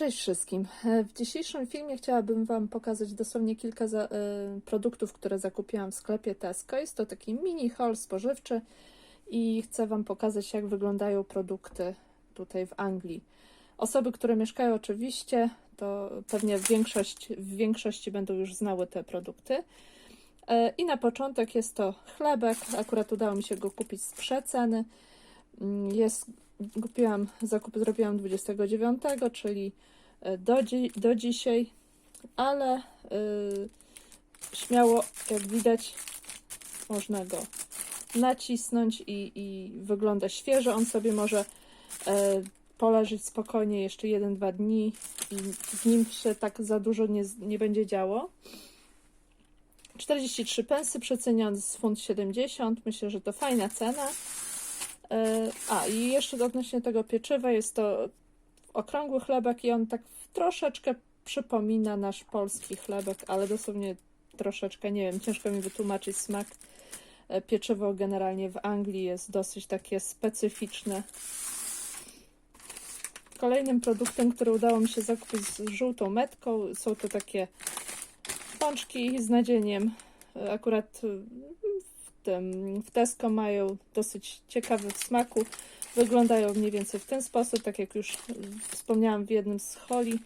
Cześć wszystkim. W dzisiejszym filmie chciałabym Wam pokazać dosłownie kilka za, y, produktów, które zakupiłam w sklepie Tesco. Jest to taki mini haul spożywczy i chcę Wam pokazać, jak wyglądają produkty tutaj w Anglii. Osoby, które mieszkają oczywiście, to pewnie w, większość, w większości będą już znały te produkty. E, I na początek jest to chlebek. Akurat udało mi się go kupić z przeceny. Mm, Jest, kupiłam, zakup zrobiłam 29, czyli e, do, dzi do dzisiaj, ale y, śmiało, jak widać, można go nacisnąć i, i wygląda świeżo. On sobie może e, poleżeć spokojnie jeszcze 1-2 dni i w nim się tak za dużo nie, nie będzie działo. 43 pensy przeceniony z funt 70. Myślę, że to fajna cena. E, A i jeszcze odnośnie tego pieczywa jest to okrągły chlebek i on tak troszeczkę przypomina nasz polski chlebek, ale dosłownie troszeczkę, nie wiem, ciężko mi wytłumaczyć smak. E, Pieczywo generalnie w Anglii jest dosyć takie specyficzne. Kolejnym produktem, który udało mi się zakupić z żółtą metką, są to takie pączki z nadzieniem. E, Akurat tym w Tesco mają dosyć ciekawy w smaku. Wyglądają mniej więcej w ten sposób, tak jak już wspomniałam w jednym z holi.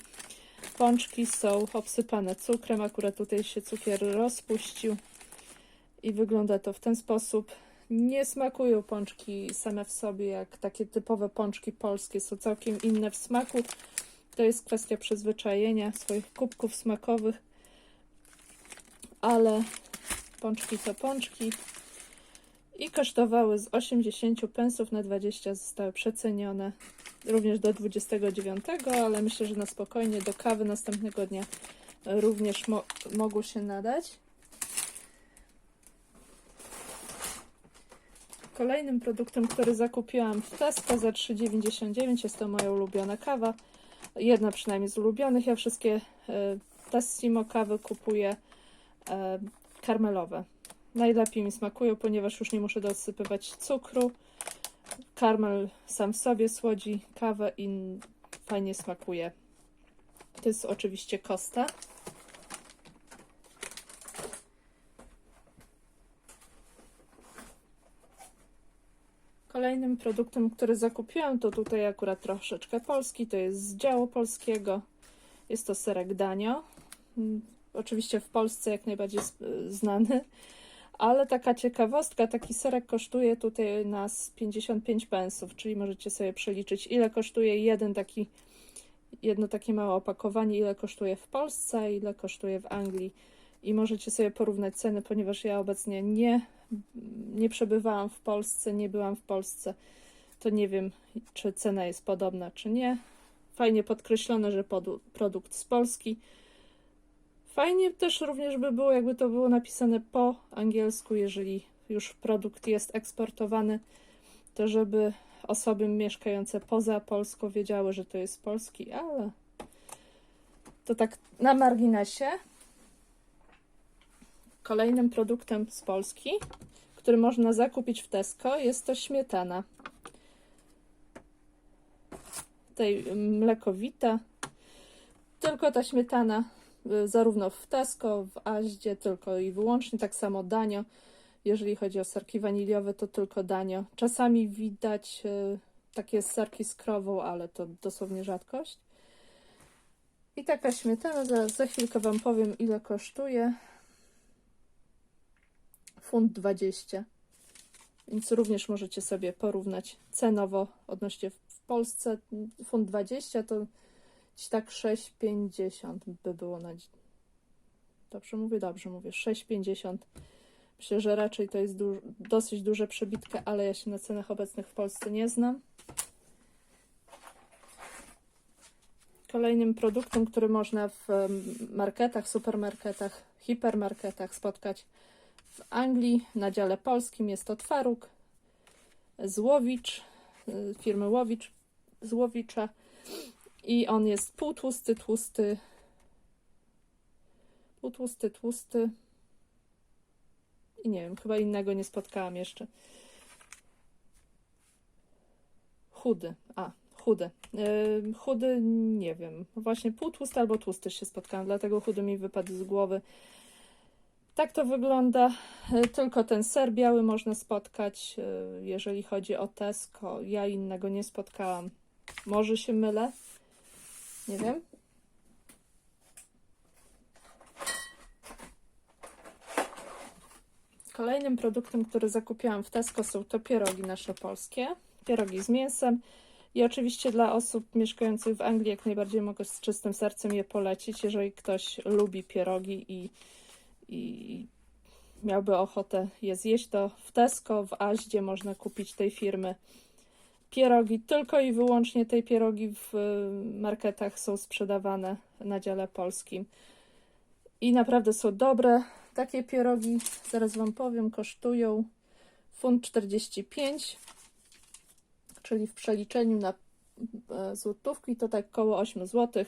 Pączki są obsypane cukrem, akurat tutaj się cukier rozpuścił i wygląda to w ten sposób. Nie smakują pączki same w sobie jak takie typowe pączki polskie, są całkiem inne w smaku. To jest kwestia przyzwyczajenia swoich kubków smakowych, ale pączki to pączki i kosztowały z 80 pensów na 20 zostały przecenione również do 29, ale myślę, że na spokojnie do kawy następnego dnia również mo mogą się nadać. Kolejnym produktem, który zakupiłam w Tesco za 3,99 jest to moja ulubiona kawa. Jedna przynajmniej z ulubionych. Ja wszystkie e, Tessimo kawy kupuję e, karmelowe. Najlepiej mi smakują, ponieważ już nie muszę dosypywać cukru. Karmel sam w sobie słodzi kawę i fajnie smakuje. To jest oczywiście Costa. Kolejnym produktem, który zakupiłam, to tutaj akurat troszeczkę polski, to jest z działu polskiego. Jest to serek Danio. Mm, Oczywiście w Polsce jak najbardziej znany. Ale taka ciekawostka, taki serek kosztuje tutaj nas 55 pensów, czyli możecie sobie przeliczyć, ile kosztuje jeden taki, jedno takie małe opakowanie, ile kosztuje w Polsce, ile kosztuje w Anglii. I możecie sobie porównać ceny, ponieważ ja obecnie nie, nie przebywałam w Polsce, nie byłam w Polsce, to nie wiem, czy cena jest podobna, czy nie. Fajnie podkreślone, że produkt z Polski. Fajnie też również by było, jakby to było napisane po angielsku, jeżeli już produkt jest eksportowany, to żeby osoby mieszkające poza Polską wiedziały, że to jest polski, ale to tak na marginesie. Kolejnym produktem z Polski, który można zakupić w Tesco, jest to śmietana. Tej mlekowita. Tylko ta śmietana zarówno w Tesco, w Aździe, tylko i wyłącznie, tak samo Danio. Jeżeli chodzi o serki waniliowe, to tylko Danio. Czasami widać y, takie serki z krową, ale to dosłownie rzadkość. I taka śmietana, zaraz za chwilkę Wam powiem, ile kosztuje. Funt 20. Więc również możecie sobie porównać cenowo odnośnie w Polsce. Funt 20 to gdzieś tak 6,50 by było na. dzi- Dobrze mówię, dobrze mówię. 6,50. Myślę, że raczej to jest dosyć duże przebitka, ale ja się na cenach obecnych w Polsce nie znam. Kolejnym produktem, który można w marketach, supermarketach, hipermarketach spotkać w Anglii na dziale polskim jest to twaróg z Łowicz, y, firmy Łowicz, z Łowicza i on jest półtłusty, tłusty, półtłusty, tłusty i nie wiem, chyba innego nie spotkałam jeszcze. Chudy, a chudy. Yy, chudy, nie wiem, właśnie półtłusty albo tłusty się spotkałam, dlatego chudy mi wypadł z głowy. Tak to wygląda. Yy, Tylko ten ser biały można spotkać, yy, jeżeli chodzi o Tesco. Ja innego nie spotkałam. Może się mylę? Nie wiem. Kolejnym produktem, który zakupiłam w Tesco są to pierogi nasze polskie. Pierogi z mięsem. I oczywiście dla osób mieszkających w Anglii jak najbardziej mogę z czystym sercem je polecić, jeżeli ktoś lubi pierogi i, i miałby ochotę je zjeść, to w Tesco, w Aździe można kupić tej firmy pierogi. Tylko i wyłącznie tej pierogi w y, marketach są sprzedawane na dziale polskim. I naprawdę są dobre. Takie pierogi, zaraz Wam powiem, kosztują funt 45, czyli w przeliczeniu na e, złotówki to tak około 8 zł.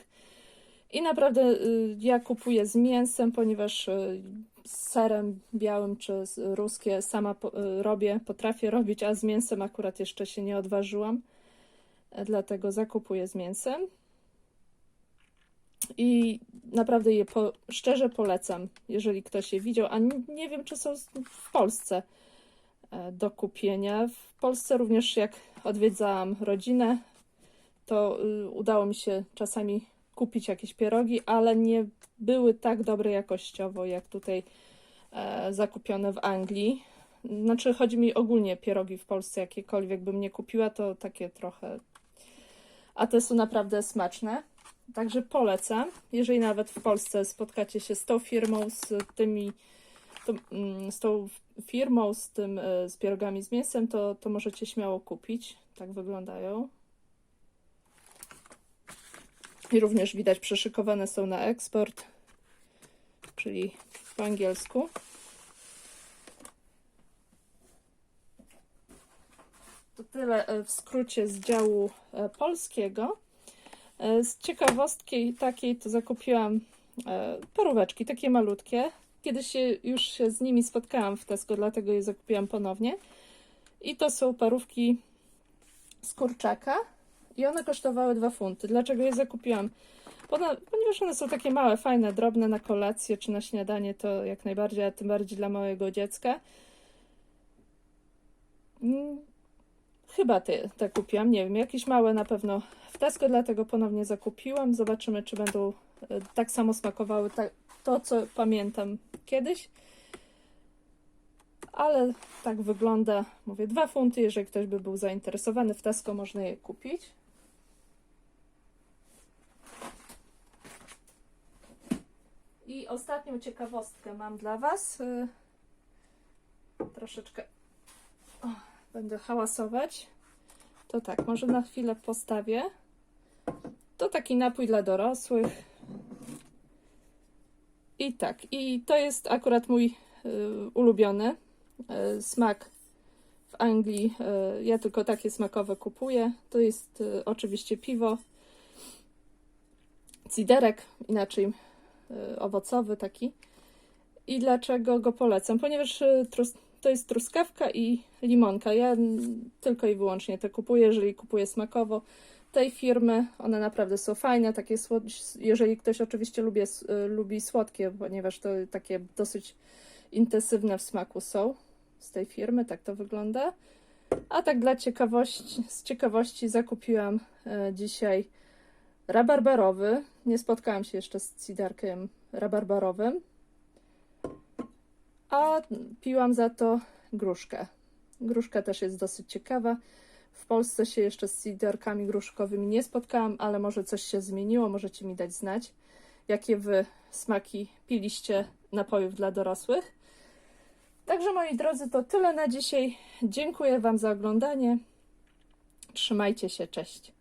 I naprawdę y, ja kupuję z mięsem, ponieważ y, z serem białym czy ruskie sama po- robię, potrafię robić, a z mięsem akurat jeszcze się nie odważyłam. E, Dlatego zakupuję z mięsem. I naprawdę je po, szczerze polecam, jeżeli ktoś je widział, a nie, wiem, czy są w Polsce e, do kupienia. W Polsce również jak odwiedzałam rodzinę, to y, udało mi się czasami kupić jakieś pierogi, ale nie były tak dobre jakościowo jak tutaj e, zakupione w Anglii. Znaczy, chodzi mi ogólnie pierogi w Polsce, jakiekolwiek bym nie kupiła, to takie trochę. A te są naprawdę smaczne. Także polecam. Jeżeli nawet w Polsce spotkacie się z tą firmą, z tymi, to, mm, z tą firmą, z tym, e, z pierogami z mięsem, to, to możecie śmiało kupić. Tak wyglądają. I również widać, przeszykowane są na eksport, czyli po angielsku. To tyle e, w skrócie z działu e, polskiego. E, Z ciekawostki takiej to zakupiłam paróweczki, takie malutkie. Kiedyś już się z nimi spotkałam w Tesco, dlatego je zakupiłam ponownie. I to są parówki z kurczaka i one kosztowały 2 funty. Dlaczego je zakupiłam? Ponieważ one są takie małe, fajne, drobne na kolację czy na śniadanie, to jak najbardziej, a tym bardziej dla małego dziecka. Mm, Chyba te, te kupiłam, nie wiem, jakieś małe na pewno w Tesco, dlatego ponownie zakupiłam. Zobaczymy, czy będą e, tak samo smakowały to, co pamiętam kiedyś. Ale tak wygląda, mówię, dwa funty, jeżeli ktoś by był zainteresowany, w Tesco można je kupić. Ostatnią ciekawostkę mam dla Was. Y, Troszeczkę o, będę hałasować. To tak, może na chwilę postawię. To taki napój dla dorosłych. I tak, i to jest akurat mój y, ulubiony y, smak w Anglii. Y, ja tylko takie smakowe kupuję. To jest y, oczywiście piwo. Ciderek, inaczej owocowy taki. I dlaczego go polecam? Ponieważ y, to jest truskawka i limonka. Ja tylko i wyłącznie te kupuję, jeżeli kupuję smakowo. Tej firmy, one naprawdę są fajne, takie jeżeli ktoś oczywiście lubi, y, lubi słodkie, ponieważ to takie dosyć intensywne w smaku są z tej firmy, tak to wygląda. A tak dla ciekawości, z ciekawości zakupiłam dzisiaj rabarbarowy. Nie spotkałam się jeszcze z ciderkiem rabarbarowym. A piłam za to gruszkę. Gruszka też jest dosyć ciekawa. W Polsce się jeszcze z ciderkami gruszkowymi nie spotkałam, ale może coś się zmieniło. Możecie mi dać znać, jakie wy smaki piliście napojów dla dorosłych. Także moi drodzy, to tyle na dzisiaj. Dziękuję Wam za oglądanie. Trzymajcie się, cześć.